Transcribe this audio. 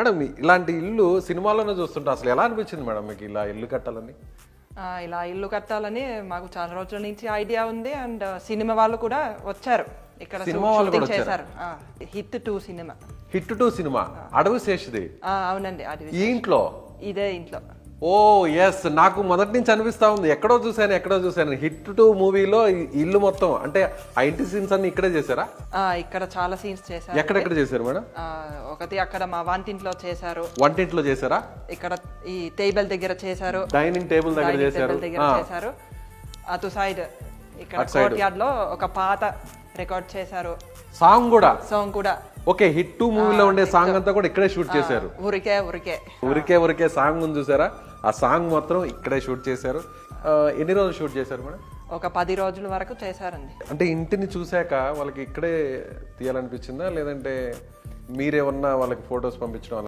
Madam ఇలాంటి ఇల్లు సినిమాలోనే చూస్తుంటే. అసలు ఎలా అనిపించింది మేడం మీకు ఇలా ఇల్లు కట్టాలని? ఆ, ఇలా ఇల్లు కట్టాలని మాకు చాలా రోజుల నుంచి ఐడియా ఉంది అండ్ సినిమా వాళ్ళు కూడా వచ్చారు. ఇక్కడ సినిమా వాళ్ళు కూడా చేశారు. Hit two cinema. Hit two cinema అడవి శేషిది. ఆ, అవునండి ఈ ఇంట్లో? ఇదే ఇంట్లో. ఓ ఎస్ నాకు మొదటి నుంచి అనిపిస్తా ఉంది. ఎక్కడో చూశాను ఎక్కడో చూశాను. హిట్ టు మూవీలో ఇల్లు మొత్తం అంటే ఆ ఇంటి సీన్స్ అన్ని ఇక్కడే చేశారా? ఆ, ఇక్కడ చాలా సీన్స్ చేశారు. ఎక్కడెక్కడ చేశారు మేడం? ఒకటి అక్కడ మా వంటింట్లో చేశారు. వంటింట్లో చేశారా? ఇక్కడ ఈ టేబుల్ దగ్గర చేశారు. డైనింగ్ టేబుల్ దగ్గర చేశారు. టేబుల్ దగ్గర చేశారు. అటు సైడ్ ఇక్కడ కోర్ట్ యార్డ్లో ఒక పాత రికార్డ్ చేశారు. సాంగ్ కూడా. సాంగ్ కూడా. ఓకే హిట్ టు మూవీలో ఉండే సాంగ్ అంతా కూడా ఇక్కడే షూట్ చేశారు. ఊరికే ఊరికే. ఉరికే ఉరికే సాంగ్ ఉంది చూసారా? ఆ సాంగ్ మాత్రం ఇక్కడే షూట్ చేశారు. ఎన్ని రోజులు షూట్ చేశారు మేడం? ఒక పది రోజుల వరకు చేశారండి. అంటే ఇంటిని చూశాక వాళ్ళకి ఇక్కడే తీయాలనిపించిందా? లేదంటే మీరేమన్నా వాళ్ళకి ఫొటోస్ పంపించడం